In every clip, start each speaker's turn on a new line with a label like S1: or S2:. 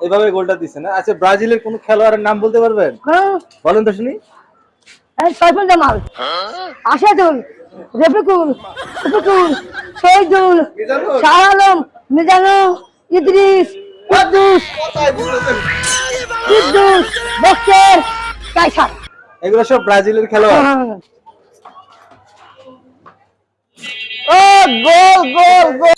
S1: এভাবে গোলটা দিছে না? আচ্ছা ব্রাজিলের কোন খেলোয়াড়ের নাম বলতে পারবেন?
S2: হ্যাঁ।
S1: বলেন তো শুনি।
S2: সাইফুল জামাল। আশাদুল রফিকুল রফিকুল শহীদুল শাহ আলম মিজানু ইদ্রিস কুদ্দুস কুদ্দুস বক্সের কাইসার
S1: এগুলো সব ব্রাজিলের খেলোয়াড়।
S2: ও গোল গোল গোল।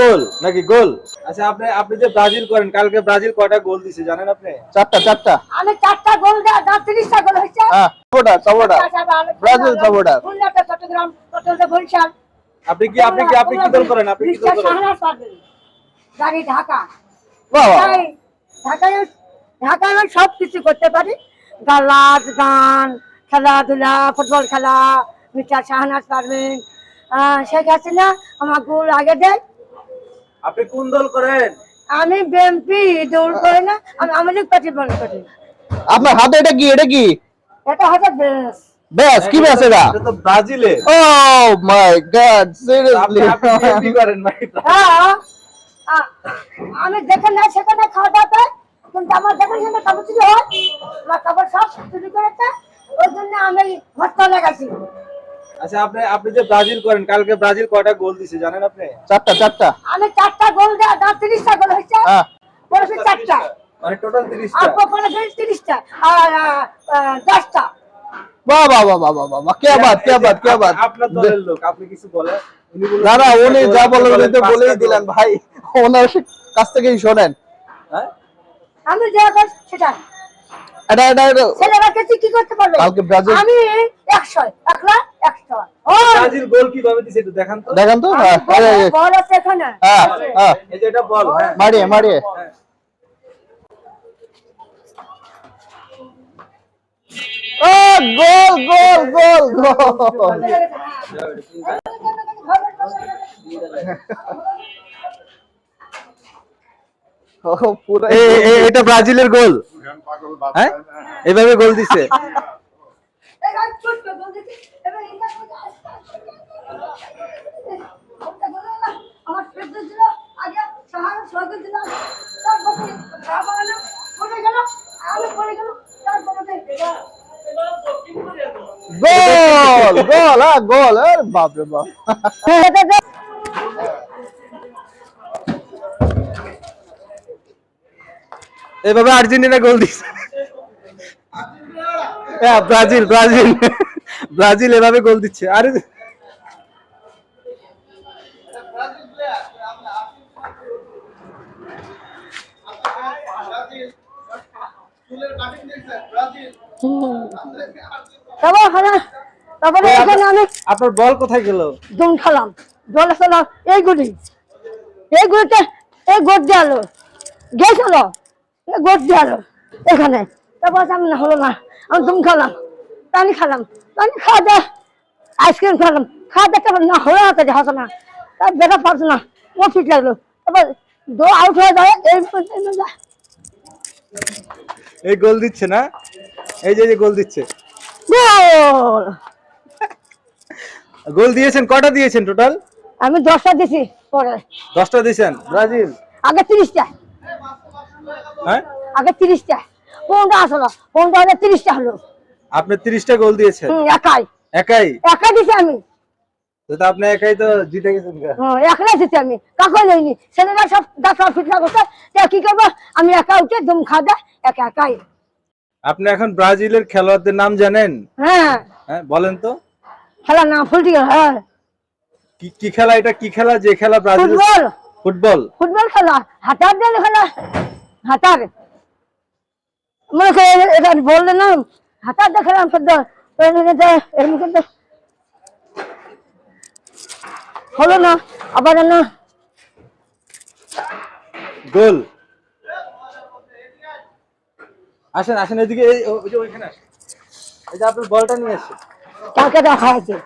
S1: গোল নাকি গোল? আচ্ছা আপনি আপনি যে ব্রাজিল করেন কালকে ব্রাজিল কয়টা গোল দিছে জানেন আপনি?
S3: চারটা চারটা।
S2: আমি চারটা গোল দেওয়া দশ তিরিশটা গোল হয়েছে।
S3: হ্যাঁ সাপোর্টার সাপোর্টার ব্রাজিল সাপোর্টার
S2: খুলনাতে চট্টগ্রাম চট্টগ্রাম বরিশাল।
S1: আপনি কি আপনি কি আপনি কি দল করেন আপনি কি দল করেন?
S2: গাড়ি ঢাকা।
S3: বাহ।
S2: ঢাকায় ঢাকায় সব কিছু করতে পারি। গালাজ গান খেলাধুলা ফুটবল খেলা মিস্টার শাহনাজ পারবেন আহ, শেখ হাসিনা আমার গোল আগে দেয়।
S1: আপনি কোন দল করেন?
S2: আমি বিএমপি দৌড় করি না আমি আওয়ামী লীগ পার্টি বন্ধ করি।
S3: আপনার হাতে এটা কি? এটা কি?
S2: এটা হচ্ছে বেশ
S3: ব্যাস কি ব্যাস এটা?
S1: এটা তো ব্রাজিলে
S3: ও মাই গড
S1: আপনি
S3: সিরিয়াসলি
S1: আপনি বিএনপি করেন ভাই।
S2: হ্যাঁ আমি দেখে না সেখানে খাওয়া দাওয়া কিন্তু আমার দেখে সেখানে কাপড় চুরি হয় আমার কাপড় সব চুরি করেছে। ওই জন্য আমি হসপিটালে গেছি।
S1: আচ্ছা আপনি আপনি যে ব্রাজিল করেন কালকে ব্রাজিল কয়টা গোল দিছে জানেন আপনি?
S3: চারটা চারটা।
S2: আমি চারটা গোল তিরিশটা গোল হয়েছে।
S3: হ্যাঁ।
S2: বলেছে চারটা।
S1: মানে টোটাল 30টা
S2: আর বলেছে তিরিশটা। আর আহ, আহ, দশটা।
S3: বাহ বাহ বাহ বাহ বাহ বাহ, কে বাত কে বাত কে বাত
S1: আপনার দলের লোক আপনি কিছু বলেন। উনি
S3: না না উনি যা বলেন উনি তো বলেই দিলেন ভাই। ওনার কাছ থেকেই শোনেন।
S1: হ্যাঁ?
S2: আমি যা করি সেটা।
S3: এটা এটা এটা।
S2: ছেলেরা কি করতে পারবে?
S3: কালকে ব্রাজিল-
S2: আমি একশো একলা একশো। ও!
S1: ব্রাজিল গোল কীভাবে দিছে একটু দেখান তো।
S3: দেখেন তো? এই, এই, এই।
S2: বল আছে এখানে।
S3: হ্যাঁ হ্যাঁ।
S1: এই যে এটা বল
S3: মারিয়ে মারিয়ে। ও গোল গোল গোল গোল।
S1: এটা ব্রাজিলের গোল। হ্যাঁ? এভাবে গোল দিছে।
S2: আমার পেট ছিল আগে সাহারা
S1: এভাবে আর্জেন্টিনা গোল দিছে। হ্যাঁ ব্রাজিল ব্রাজিল। ব্রাজিল এভাবে গোল দিচ্ছে। আরে
S2: তারপর তারপরে এখানে আমি
S1: আপনার বল কোথায় গেল?
S2: দম খেলাম। জলে খেলাম। এইগুলি এইগুলিতে এই গোট দেওয়ালো গেছিল এই গোট দেওয়ালো এখানে। তারপর আমি না হলো না আমি দম খেলাম পানি খেলাম পানি খাওয়া দেয় আইসক্রিম খেলাম খাওয়া দেয় তারপর না হলো না তাদের হতো না। তার বেটা পারতো না ও ফিট লাগল। তারপর দো আউট হয়ে যায় এই
S1: এই গোল দিচ্ছে না? এই যে এই যে গোল দিচ্ছে।
S2: গোল!
S1: গোল দিয়েছেন কটা দিয়েছেন টোটাল
S2: আমি দশটা দিছি পরে।
S1: দশটা দিয়েছেন ব্রাজিল?
S2: আগে তিরিশটা।
S1: হ্যাঁ?
S2: আগে পনেরোটা আসলো? হাজার তিরিশটা হলো।
S1: আপনি তিরিশটা গোল দিয়েছেন।
S2: একাই।
S1: একাই?
S2: একাই দিছি আমি।
S1: তো আপনি একাই তো জিতে গেছেন
S2: একলাই দিছি আমি। কাকু ছেলেরা সব ফিটনা করছে। তা কি করব? আমি একা উঠে দুম দেয় একা একাই।
S1: আপনি এখন ব্রাজিলের খেলোয়াড়দের নাম জানেন?
S2: হ্যাঁ।
S1: হ্যাঁ বলেন তো।
S2: খেলা না ফুলটি হ্যাঁ।
S1: কি কি খেলা? এটা কি খেলা? যে খেলা ব্রাজিল
S2: ফুটবল।
S1: ফুটবল।
S2: ফুটবল খেলা। হাতার দেন খেলা। হাতার। মনে করে এটা বললে না হাতার দিয়ে খেলাম ফুটবল এরকম কিন্তু হলো না আবার না
S1: গোল। আসেন আসেন এদিকে ওই যে ওইখানে আসেন। বলটা নিয়ে আসেন।
S2: কাকে দেখা আছে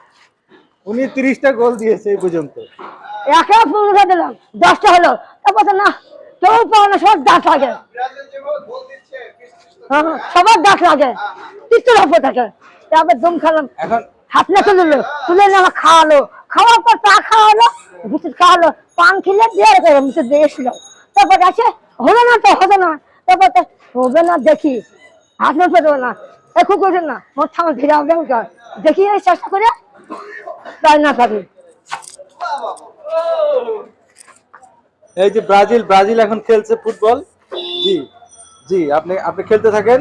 S1: উনি তিরিশটা গোল দিয়েছে এই পর্যন্ত।
S2: একে পনেরো দিলাম দশটা হলো। তারপর না কেউ পাওয়া না সবার দাঁত লাগে। হ্যাঁ, হ্যাঁ, সবার দাঁত লাগে। পিস্তল হাফে থাকে। তারপর দম খেলাম।
S1: এখন
S2: হাত না তুলে নিলো তুলে নিয়ে আমার খাওয়ালো। খাওয়ার পর চা খাওয়ালো বিস্কুট খাওয়ালো পান খেলে দিয়ে রেখে মিশে দিয়েছিল তারপর আছে হলো না তো হবে না। তারপর তো হবে না দেখি। হাত না পেতে না। এখন করছেন না মোট থামা ধীরে হবে দেখি এই চেষ্টা করে। তাই না পারি
S1: এই যে ব্রাজিল ব্রাজিল এখন খেলছে ফুটবল। জি জি আপনি আপনি খেলতে থাকেন।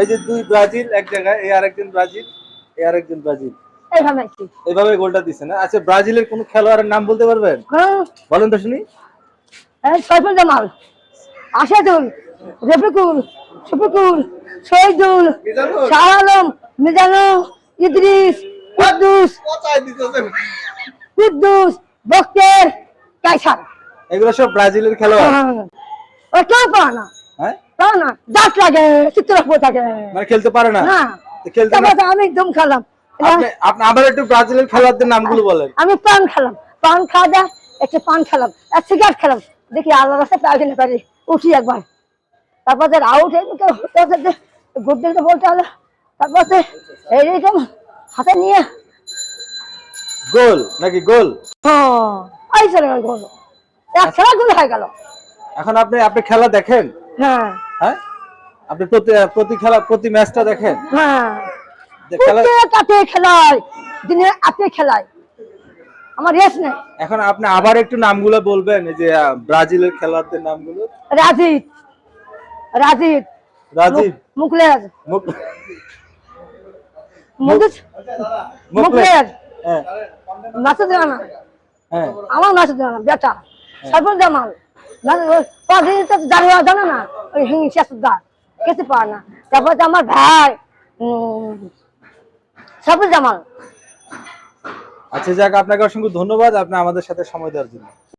S1: এই যে দুই ব্রাজিল এক জায়গায় এই আরেকজন ব্রাজিল এই আরেকজন ব্রাজিল।
S2: এইভাবে কি
S1: এইভাবে গোলটা দিচ্ছে না? আচ্ছা ব্রাজিলের কোন খেলোয়াড়ের নাম বলতে পারবেন?
S2: হ্যাঁ।
S1: বলেন তো শুনি।
S2: এই সৈফুল জামাল আশাদুল রফিকুল শফিকুল শহীদুল শাহ আলম মিজানু ইদ্রিস কুদ্দুস কুদ্দুস বক্তের কাইসার
S1: এগুলো সব ব্রাজিলের খেলোয়াড়।
S2: ও কেউ পারে না।
S1: হ্যাঁ?
S2: পারে না। দাঁত লাগে চিত্র থাকে।
S1: মানে খেলতে পারে না?
S2: না।
S1: খেলতে
S2: তো আমি দম খেলাম।
S1: আপনি আপনি আবার একটু ব্রাজিলের খেলোয়াড়দের নামগুলো বলেন।
S2: আমি পান খেলাম। পান খাওয়া একটু পান খেলাম। এক সিগারেট খেলাম। দেখি আল্লাহ রাস্তায় পাই কিনে পারি। উঠি একবার। তারপর আউট হয়ে গুড বলতে হলো তারপর এইরকম হাতে নিয়ে
S1: গোল? নাকি গোল?
S2: হ্যাঁ। চলে গোল। এক খেলা গোল হয়ে গেল।
S1: এখন আপনি আপনি খেলা দেখেন?
S2: হ্যাঁ।
S1: হ্যাঁ? আপনি প্রতি প্রতি খেলা প্রতি ম্যাচটা দেখেন?
S2: হ্যাঁ। খেলায় দিনে আটে খেলায়। আমার রেস নেই।
S1: এখন আপনি আবার একটু নামগুলো বলবেন যে ব্রাজিলের খেলোয়াড়দের নামগুলো।
S2: রাজিদ রাজিদ
S1: রাজীব।
S2: মুকলেজ মুকলেজ
S1: হ্যাঁ।
S2: মাসুদ রানা
S1: হ্যাঁ।
S2: আমার মাসুদ রানা বেটা। সরপঞ্চ জামাল। পাঁচদিন জানুয়া জানে না, ওই হিংসা সুদ্ধা কিছু পারে না। তারপর আমার ভাই সরপঞ্চ জামাল।
S1: আচ্ছা যাক, আপনাকে অসংখ্য ধন্যবাদ, আপনি আমাদের সাথে সময় দেওয়ার জন্য।